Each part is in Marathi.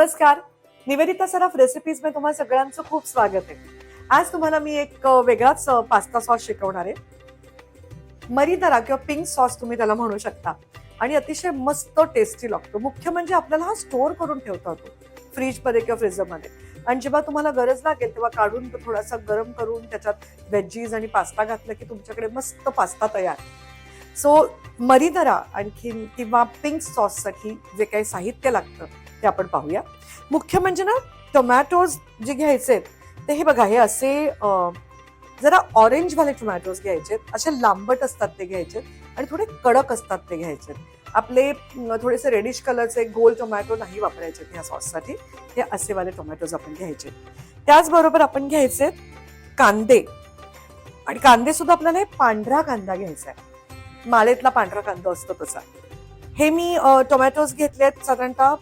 नमस्कार. निवेदिता सराफ रेसिपीजमध्ये तुम्हाला सगळ्यांचं खूप स्वागत आहे. आज तुम्हाला मी एक वेगळाच पास्ता सॉस शिकवणार आहे. मरीदरा किंवा पिंक सॉस तुम्ही त्याला म्हणू शकता. आणि अतिशय मस्त टेस्टी लागतो. मुख्य म्हणजे आपल्याला हा स्टोअर करून ठेवता येतो फ्रीजमध्ये किंवा फ्रीजरमध्ये. आणि जेव्हा तुम्हाला गरज लागेल तेव्हा काढून थोडासा गरम करून त्याच्यात व्हेजीज आणि पास्ता घातलं की तुमच्याकडे मस्त पास्ता तयार. सो मरीदरा आणखी किंवा पिंक सॉससाठी जे काही साहित्य लागतं ते आपण पाहूया. मुख्य म्हणजे ना टोमॅटोज जे घ्यायचे ते हे बघा हे असे जरा ऑरेंजवाले टोमॅटोज घ्यायचे असे लांबट असतात ते घ्यायचे आणि थोडे कडक असतात ते घ्यायचे आपले थोडेसे रेडिश कलरचे गोल टोमॅटो नाही वापरायचे ह्या सॉससाठी हे असे वाले टोमॅटोज आपण घ्यायचे त्याचबरोबर आपण घ्यायचे कांदे. आणि कांदे सुद्धा आपल्याला हे पांढरा कांदा घ्यायचा आहे. माळेतला पांढरा कांदा असतो तसा. हे मी टोमॅटोज घेतले आहेत साधारणतः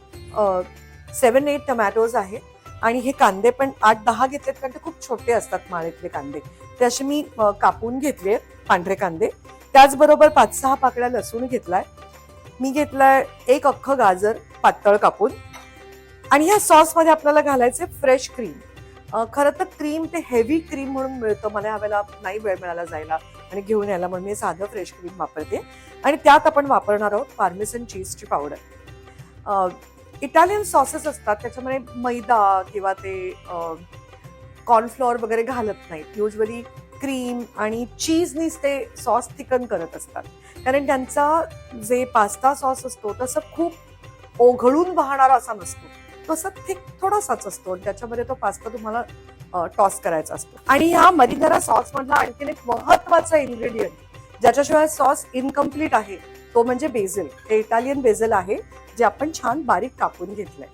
सेवन एट टमॅटोज आहे. आणि हे कांदे पण आठ दहा घेतलेत कारण ते खूप छोटे असतात माळेतले कांदे. ते असे मी कापून घेतले पांढरे कांदे. त्याचबरोबर पाच सहा पाकळ्या लसूण घेतलाय. मी घेतलाय एक अख्खं गाजर पातळ कापून. आणि ह्या सॉसमध्ये आपल्याला घालायचे फ्रेश क्रीम खरं तर क्रीम ते हेवी क्रीम म्हणून मिळतं. मला ह्यावेळेला नाही वेळ मिळाला जायला आणि घेऊन यायला म्हणून मी साधं फ्रेश क्रीम वापरते. आणि त्यात आपण वापरणार आहोत पार्मेसन चीजची पावडर इटालियन सॉसेस असतात त्याच्यामध्ये मैदा किंवा ते कॉर्नफ्लॉवर वगैरे घालत नाहीत. युजली क्रीम आणि चीजनीच ते सॉस थिकन करत असतात. कारण त्यांचा जे पास्ता सॉस असतो तसं खूप ओघळून वाहणारा असा नसतो. तसा थिक थोडासाच असतो आणि त्याच्यामध्ये तो पास्ता तुम्हाला टॉस करायचा असतो. आणि ह्या मरिदरा सॉस मधला आणखीन एक महत्त्वाचा इन्ग्रेडियंट ज्याच्याशिवाय सॉस इनकम्प्लीट आहे तो म्हणजे बेझल हे इटालियन बेझल आहे. जे आपण छान बारीक कापून घेतलंय.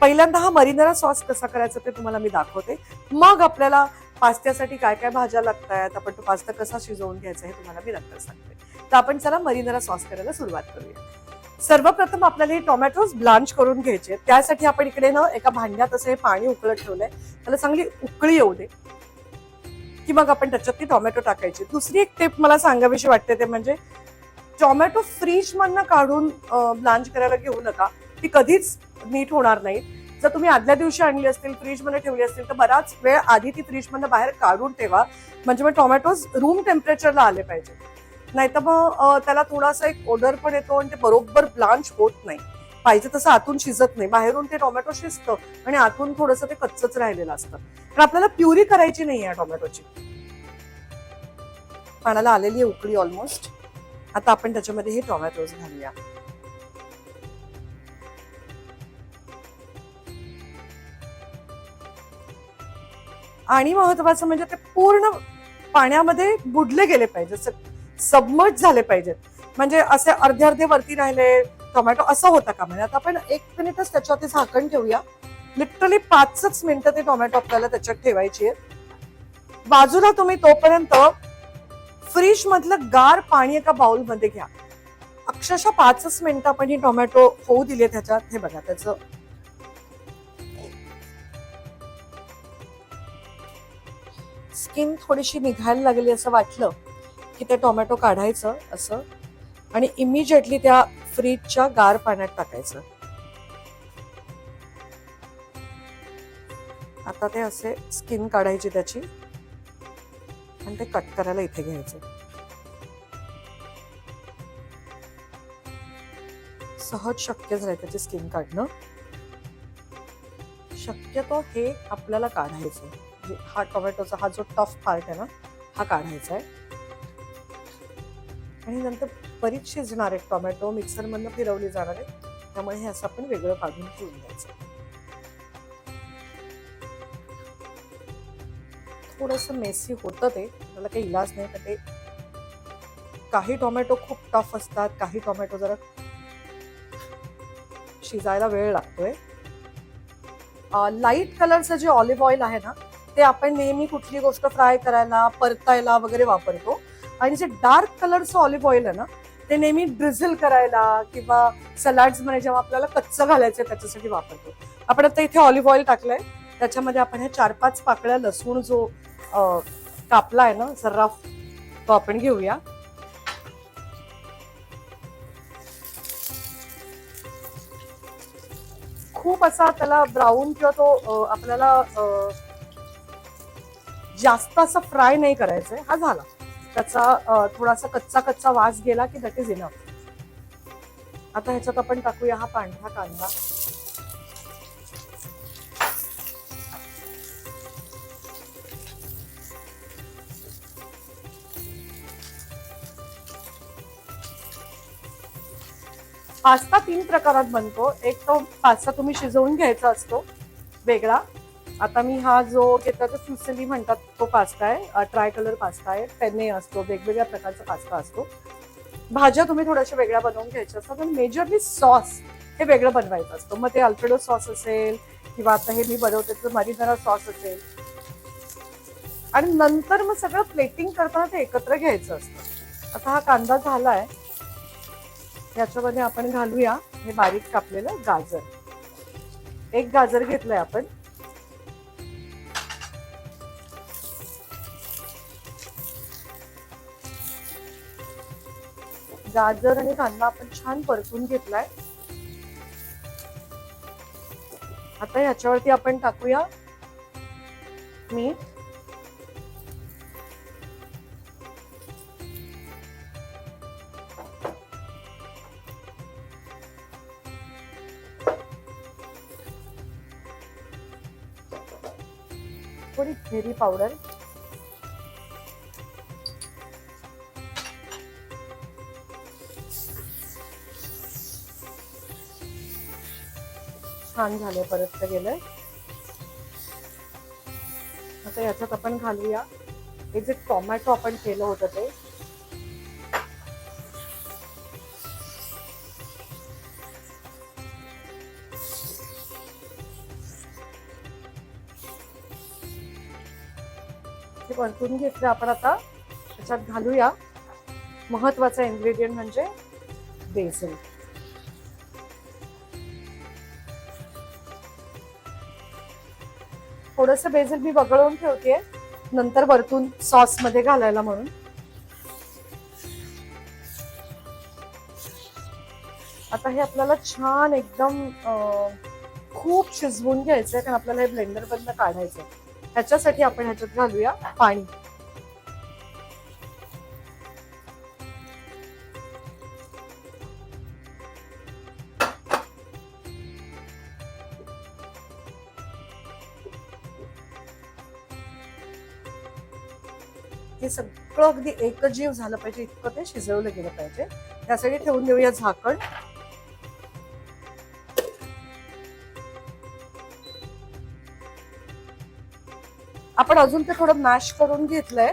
पहिल्यांदा हा मरिनरा सॉस कसा करायचा ते तुम्हाला मी दाखवते. मग आपल्याला पास्त्यासाठी काय काय भाज्या लागतात आपण तो पास्ता कसा शिजवून घ्यायचा हे तुम्हाला मी नंतर सांगते. तर आपण चला मरिनरा सॉस करायला सुरुवात करूया. सर्वप्रथम आपल्याला हे टोमॅटोज ब्लांच करून घ्यायचे त्यासाठी आपण इकडे ना एका भांड्यात असं हे पाणी उकळत ठेवलंय. त्याला चांगली उकळी येऊ दे. की मग आपण त्याच्यात ती टोमॅटो टाकायची. दुसरी एक टिप मला सांगावीशी वाटते ते म्हणजे टोमॅटो फ्रीज मधनं काढून ब्लांच करायला घेऊ नका. ती कधीच नीट होणार नाही जर तुम्ही आदल्या दिवशी आणली असतील फ्रीजमध्ये ठेवली असतील तर बराच वेळ आधी ती फ्रीज मधनं बाहेर काढून ठेवा. म्हणजे मग टोमॅटोज रूम टेम्परेचरला आले पाहिजे. नाही तर मग त्याला थोडासा एक ओडर पण येतो आणि ते बरोबर ब्लांच होत नाही. पाहिजे तसं आतून शिजत नाही. बाहेरून ते टोमॅटो शिजतं आणि आतून थोडंसं ते कच्चच राहिलेलं असतं. तर आपल्याला प्युरी करायची नाही आहे टोमॅटोची पाण्याला आलेली आहे उकळी ऑलमोस्ट आता आपण त्याच्यामध्ये हे टोमॅटोज घालूया. आणि महत्वाचं म्हणजे ते पूर्ण पाण्यामध्ये बुडले गेले पाहिजे सबमर्ज झाले पाहिजेत. म्हणजे असे अर्धे अर्धे वरती राहिले टोमॅटो असं होता का म्हणजे आता आपण एक मिनिटच त्याच्यावरती झाकण ठेवूया. लिटरली पाचच मिनिटं ते टोमॅटो आपल्याला त्याच्यात ठेवायची आहेत. बाजूला तुम्ही तोपर्यंत फ्रीज मधलं गार पाणी एका बाउलमध्ये घ्या. अक्षरशः पाचच मिनिटं आपण ही टोमॅटो होऊ दिले त्याच्यात हे बघा त्याचं स्किन थोडीशी निघायला लागली असं वाटलं की ते टोमॅटो काढायचं असं आणि इमिजिएटली त्या फ्रीजच्या गार पाण्यात टाकायचं. आता ते असे स्किन काढायची त्याची. आणि ते कट करायला इथे घ्यायचे. सहज शक्यच आहे त्याची स्किन काढणं. शक्यतो हे आपल्याला काढायचं आहे हा टोमॅटोचा हा जो टफ पार्ट आहे ना हा काढायचा आहे आणि नंतर बरीच शिजणार आहे टोमॅटो मिक्सरमधनं फिरवली जाणार आहे त्यामुळे हे असं आपण वेगळं काढून ठेवून द्यायचं. थोडंसं मेसी होतं ते. मला काही इलाज नाही तर ते. काही टोमॅटो खूप टफ असतात. काही टोमॅटो जरा शिजायला वेळ लागतोय. लाइट कलरचं जे ऑलिव्ह ऑइल आहे ना ते आपण नेहमी कुठली गोष्ट फ्राय करायला परतायला वगैरे वापरतो. आणि जे डार्क कलरचं ऑलिव्ह ऑइल आहे ना ते नेहमी ड्रिझल करायला किंवा सलाड्समध्ये जेव्हा आपल्याला कच्चं घालायचं त्याच्यासाठी वापरतो. आपण आता इथे ऑलिव्ह ऑइल टाकलंय. त्याच्यामध्ये आपण हे चार पाच पाकळ्या लसूण जो कापला आहे ना सर्राफ तो आपण घेऊया. खूप असा त्याला ब्राऊन किंवा तो आपल्याला जास्त असं फ्राय नाही करायचंय. हा झाला. त्याचा थोडासा कच्चा कच्चा वास गेला की दॅट इज इनफ आता ह्याच्यात आपण टाकूया हा पांढरा कांदा. पास्ता तीन प्रकारात बनतो. एक तो पास्ता तुम्ही शिजवून घ्यायचा असतो वेगळा. आता मी हा जो घेतला तो फ्युसली म्हणतात तो पास्ता आहे. ट्राय कलर पास्ता आहे. पेने असतो वेगवेगळ्या प्रकारचा पास्ता असतो. भाज्या तुम्ही थोड्याशा वेगळ्या बनवून घ्यायच्या असतात पण मेजरली सॉस हे वेगळं बनवायचं असतं. मग ते अल्फ्रेडो सॉस असेल किंवा आता हे मी बनवते तर मरिजरा सॉस असेल. आणि नंतर मग सगळं प्लेटिंग करताना ते एकत्र घ्यायचं असतं. आता हा कांदा झाला आहे याच्यामध्ये आपण घालूया हे बारीक कापलेलं गाजर. एक गाजर घेतलंय आपण. गाजर आणि कांदा आपण छान परतून घेतलाय. आता ह्याच्यावरती आपण टाकूया मीठ. पावडर छान झालं परत गेलंय. आता याच्यात आपण घालूया. हे जे टोमॅटो आपण केलं होतं ते परतून घेतलं आपण आता. त्याच्यात घालूया. महत्त्वाचा इन्ग्रेडियंट म्हणजे बेसन. थोडस बेसन मी वगळून ठेवते नंतर वरतून सॉसमध्ये घालायला म्हणून. आता हे आपल्याला छान एकदम खूप शिजवून घ्यायचंय कारण आपल्याला हे ब्लेंडर बंद काढायचंय. ह्याच्यासाठी आपण ह्याच्यात घालूया पाणी. हे सगळं अगदी एकजीव झालं पाहिजे इतकं ते शिजवलं गेलं पाहिजे. त्यासाठी ठेवून देऊया झाकण. आपण अजून ते थोडं मॅश करून घेतलंय.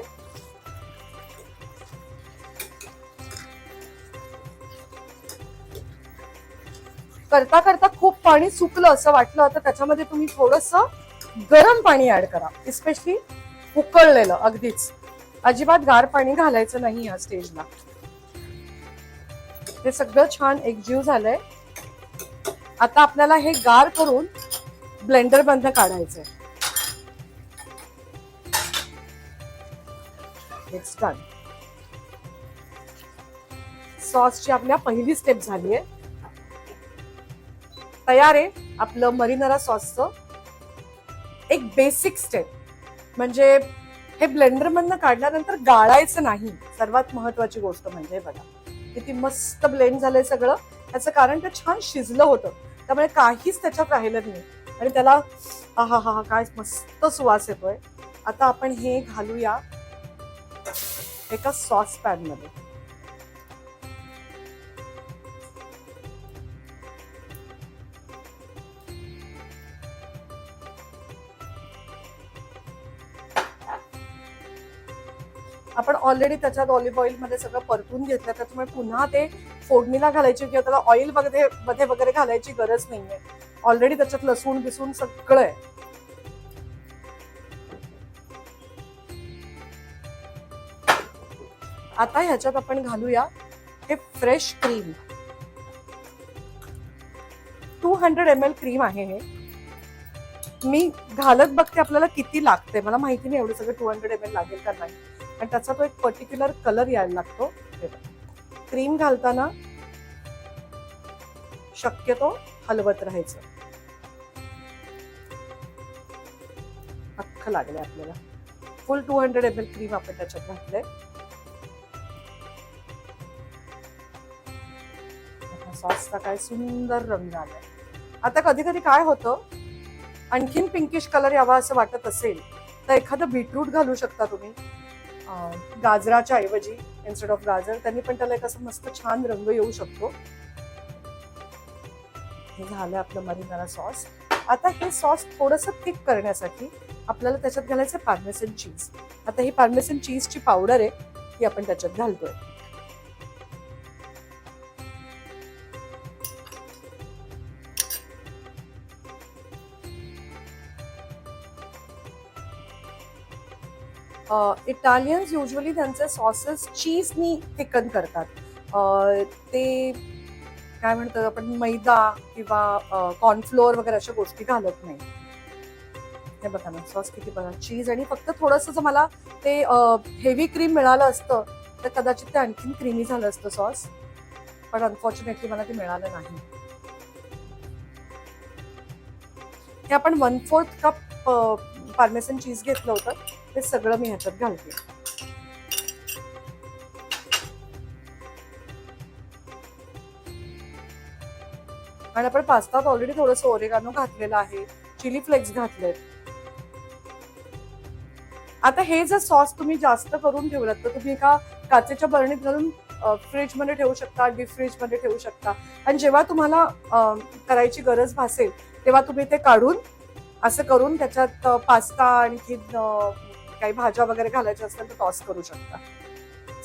करता करता खूप पाणी सुकलं असं वाटलं तर त्याच्यामध्ये तुम्ही थोडस गरम पाणी ऍड करा. इस्पेशली उकळलेलं अगदीच. अजिबात गार पाणी घालायचं नाही या स्टेजला ते सगळं छान एकजीव झालंय. आता आपल्याला हे गार करून ब्लेंडर बंद काढायचंय. इट्स डन सॉसची आपल्या पहिली स्टेप झाली आहे तयार आहे आपलं मरिनरा सॉसचं एक बेसिक स्टेप म्हणजे हे ब्लेंडर मधनं काढल्यानंतर गाळायचं नाही. सर्वात महत्वाची गोष्ट म्हणजे बघा. किती मस्त ब्लेंड झालंय सगळं. त्याचं कारण ते छान शिजलं होतं. त्यामुळे काहीच त्याच्यात राहिलं नाही. आणि त्याला हा हा हा काय मस्त सुवास येतोय. आता आपण हे घालूया. एका सॉस पॅनमध्ये आपण ऑलरेडी त्याच्यात ऑलिव्ह ऑइलमध्ये सगळं परतून घेतलं त्याच्यामुळे पुन्हा ते फोडणीला घालायची किंवा त्याला ऑइलमध्ये मध्ये वगैरे घालायची गरज नाहीये. ऑलरेडी त्याच्यात लसूण बिसून सगळं आहे. आता ह्याच्यात आपण घालूया हे fresh cream two hundred M L cream आहे हे. मी घालत बघते आपल्याला किती लागते. मला माहिती नाही एवढं सगळं टू हंड्रेड एम एल लागेल का नाही. आणि त्याचा तो एक पर्टिक्युलर कलर यायला लागतो. क्रीम घालताना शक्यतो हलवत राहायचं. अख्खं लागलंय आपल्याला. Full two hundred M L cream आपण त्याच्यात घातलंय. सॉसचा काय सुंदर रंग झाला आता कधी कधी काय होतं? आणखीन पिंकिश कलर यावा असं वाटत असेल तर एखादं बीटरूट घालू शकता तुम्ही. गाजराच्या ऐवजी इन्स्टेड ऑफ गाजर त्यांनी पण त्याला एक असं मस्त छान रंग येऊ शकतो. हे झालं आपलं मरिनारा सॉस आता हे सॉस थोडस थिक करण्यासाठी आपल्याला त्याच्यात घालायचं पार्मेसन चीज आता ही पार्मेसन चीजची पावडर आहे ती आपण त्याच्यात घालतोय. इटालियन्स युजली त्यांचे सॉसेस चीजनी थिकन करतात. ते काय म्हणतात आपण मैदा किंवा कॉर्नफ्लोअर वगैरे अशा गोष्टी घालत नाही. हे बघा ना सॉस किती बघा चीज आणि फक्त थोडस जर मला ते हेवी क्रीम मिळालं असतं तर कदाचित ते आणखीन क्रीमी झालं असतं सॉस पण अनफॉर्च्युनेटली मला ते मिळालं नाही. हे आपण one fourth cup Parmesan cheese घेतलं होतं. ते सगळं मी ह्याच्यात घालते. आणि आपण पास्तात ऑलरेडी थोडंसं ओरेगानो घातलेलं आहे चिली फ्लेक्स घातलेत. आता हे जर सॉस तुम्ही जास्त करून ठेवलात तर तुम्ही एका काचेच्या बरणीत घालून फ्रीजमध्ये ठेवू शकता डीप फ्रीजमध्ये ठेवू शकता. आणि जेव्हा तुम्हाला करायची गरज भासेल तेव्हा तुम्ही ते काढून असं करून त्याच्यात पास्ता आणखी काही भाज्या वगैरे घालायच्या असतील तर टॉस करू शकता.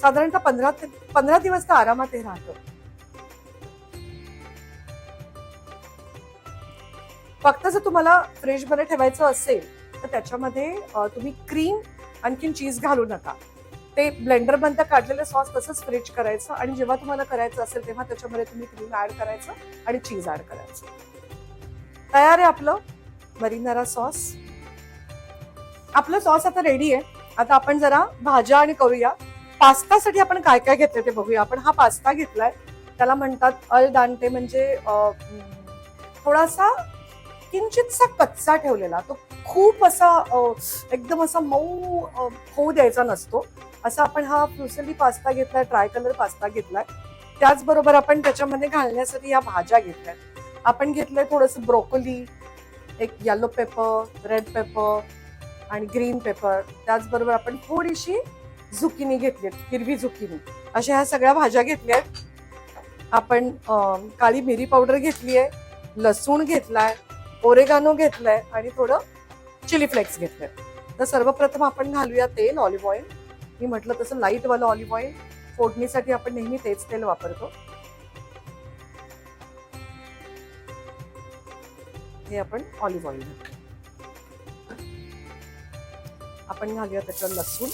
साधारणतः पंधरा ते पंधरा दिवस तर आरामात हे राहतं. फक्त जर तुम्हाला फ्रीजमध्ये ठेवायचं असेल तर त्याच्यामध्ये तुम्ही क्रीम आणखीन चीज घालू नका. ते ब्लेंडर बंद काढलेलं सॉस तसंच फ्रीज करायचं आणि जेव्हा तुम्हाला करायचं असेल तेव्हा त्याच्यामध्ये तुम्ही क्रीम ऍड करायचं आणि चीज ऍड करायचं. तयार आहे आपलं मरिनारा सॉस आपलं सॉस आता रेडी आहे. आता आपण जरा भाज्या आणि करूया. पास्तासाठी आपण काय काय घेतलं ते बघूया. आपण हा पास्ता घेतलाय. त्याला म्हणतात अल दांटे म्हणजे थोडासा किंचितसा कच्चा ठेवलेला. तो खूप असा एकदम असा मऊ होऊ द्यायचा नसतो. असा आपण हा फ्युसली पास्ता घेतलाय ट्राय कलर पास्ता घेतलाय. त्याचबरोबर आपण त्याच्यामध्ये घालण्यासाठी या भाज्या घेतल्या आपण घेतलंय थोडंसं ब्रोकोली एक येलो पेपर रेड पेपर आणि ग्रीन पेपर. त्याचबरोबर आपण थोडीशी झुकिनी घेतली हिरवी झुकिनी. अशा ह्या सगळ्या भाज्या घेतल्या आहेत. आपण काळी मिरी पावडर घेतली आहे लसूण घेतलाय ओरेगानो घेतलाय आणि थोडं चिली फ्लेक्स घेतलंय. तर सर्वप्रथम आपण घालूया तेल ऑलिव्ह ऑइल. मी म्हटलं तसं लाईटवालं ऑलिव्ह ऑइल. फोडणीसाठी आपण नेहमी तेच तेल वापरतो. हे आपण ऑलिव्ह ऑइल आपण घालूया त्याच्यात लसूण.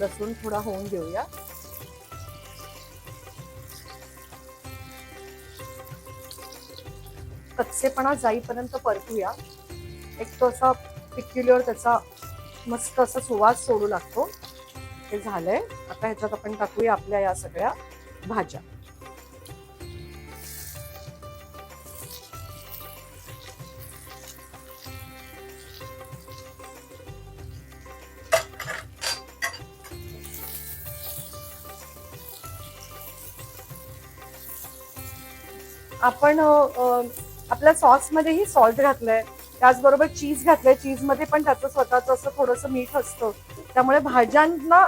लसूण थोडा होऊन घेऊया. कच्चेपणा जाईपर्यंत परतूया. एक तो असा पिक्युलर त्याचा मस्त असा सुवास सोडू लागतो. हे झालंय. आता ह्याच्यात आपण टाकूया आपल्या या सगळ्या भाज्या. आपण आपल्या सॉस मध्येही सॉल्ट घातलंय. त्याचबरोबर चीज घातलंय. चीजमध्ये पण त्याचं स्वतःच असं थोडंसं मीठ असतं. त्यामुळे भाज्यांना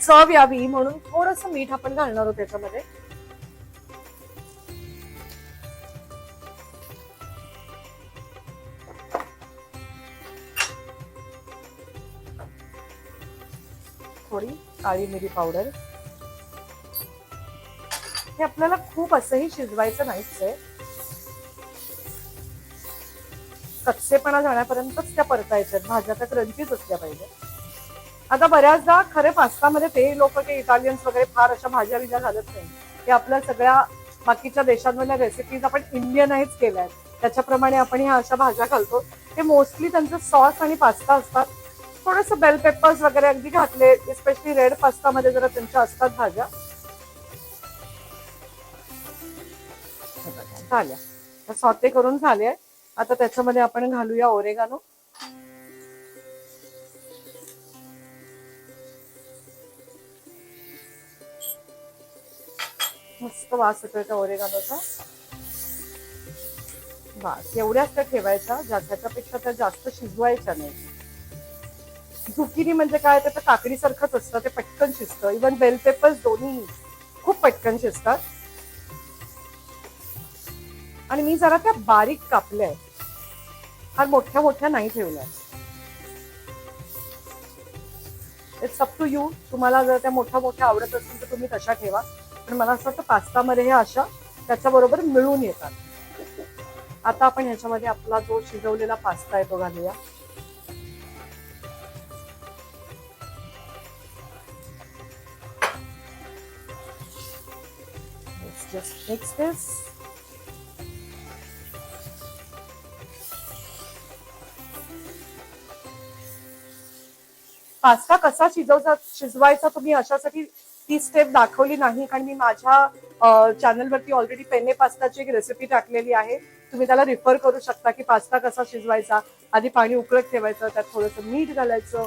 चव यावी म्हणून थोडस मीठ आपण घालणार आहोत त्याच्यामध्ये. थोडी काळी मिरी पावडर. हे आपल्याला खूप असंही शिजवायचं नाहीच आहे कच्चेपणा जाण्यापर्यंतच त्या परतायच्या भाज्या त्या क्रंचीच असल्या पाहिजे. आता बऱ्याचदा खरे पास्तामध्ये ते लोक ते इटालियन्स वगैरे फार अशा भाज्या बिज्या घालत नाही. ते आपल्या सगळ्या बाकीच्या देशांमधल्या रेसिपीज आपण इंडियनाइज केल्या आहेत त्याच्याप्रमाणे आपण ह्या अशा भाज्या घालतो. ते मोस्टली त्यांचं सॉस आणि पास्ता असतात. थोडंसं बेल पेपर्स वगैरे अगदी घातले स्पेशली रेड पास्तामध्ये जरा त्यांच्या असतात भाज्या. झाल्या. तर सॉते करून झाले आता त्याच्यामध्ये आपण घालूया ओरेगानो मस्त वास येतोय त्या ओरेगानोचा वास एवढ्याच त्या ठेवायचा ज्या त्याच्यापेक्षा त्या जास्त शिजवायच्या नाही. झुकिनी म्हणजे काय? त्याचं काकडीसारखंच असतं ते पटकन शिजतं. इवन बेल पेपर्स दोन्ही खूप पटकन शिजतात. आणि मी जरा त्या बारीक कापल्या. आहेत फार मोठ्या मोठ्या नाही ठेवल्या. इट्स अप टू यू तुम्हाला जर त्या मोठ्या मोठ्या आवडत असतील तर तुम्ही तशा ठेवा. पण मला असं वाटतं पास्तामध्ये हे अशा त्याच्याबरोबर मिळून येतात. आता आपण ह्याच्यामध्ये आपला जो शिजवलेला पास्ता आहे तो घालूया. Let's just mix this. Pasta कसा शिजवचा शिजवायचा तुम्ही अशासाठी ती स्टेप दाखवली नाही. कारण मी माझ्या चॅनलवरती ऑलरेडी पेने पास्ताची एक रेसिपी टाकलेली आहे. तुम्ही त्याला रिफर करू शकता की पास्ता कसा शिजवायचा. आधी पाणी उकळत ठेवायचं त्यात थोडंसं मीठ घालायचं.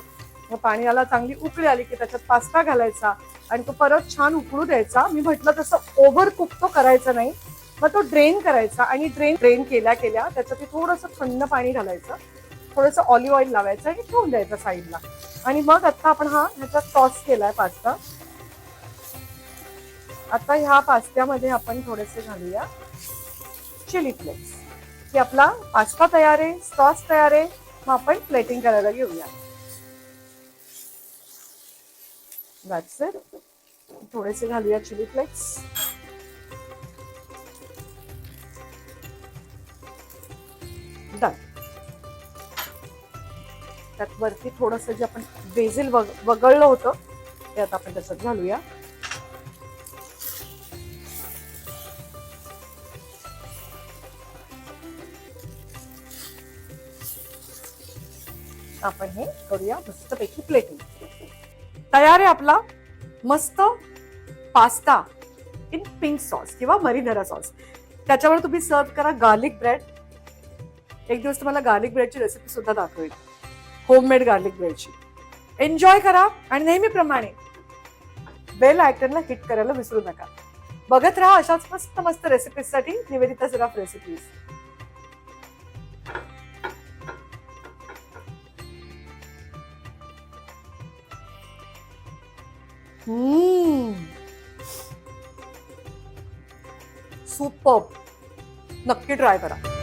मग पाण्याला चांगली उकळी आली की त्याच्यात पास्ता घालायचा. आणि तो परत छान उकळू द्यायचा. मी म्हटलं तसं ओव्हर कुक तो करायचा नाही. मग तो ड्रेन करायचा आणि ड्रेन ड्रेन केल्या केल्या त्याच्यात थोडंसं थंड पाणी घालायचं. थोडंसं ऑलिव्ह ऑइल लावायचं आणि ठेवून द्यायचं साईडला आणि मग आता आपण हा ह्याचा टॉस केलाय पास्ता. आता ह्या पास्त्यामध्ये आपण थोडेसे घालूया चिली फ्लेक्स की आपला पास्ता तयार आहे सॉस तयार आहे मग आपण प्लेटिंग करायला घेऊया. थोडेसे घालूया चिली फ्लेक्स डन त्यात वरती थोडस जे आपण बेझिल वग वगळलं होतं ते आता आपण त्याच्यात घालूया. आपण हे करूया मस्तपैकी प्लेटिंग तयार आहे आपला मस्त पास्ता इन पिंक सॉस किंवा मरीनरा सॉस त्याच्यावर तुम्ही सर्व करा गार्लिक ब्रेड एक दिवस तुम्हाला गार्लिक ब्रेडची रेसिपी सुद्धा दाखवेल. होममेड गार्लिक ब्रेडची एन्जॉय करा आणि नेहमीप्रमाणे बेल आयकनला हिट करायला विसरू नका. बघत राहा अशाच मस्त मस्त रेसिपीजसाठी निवेदिता सराफ रेसिपीज सुपर नक्की ट्राय करा.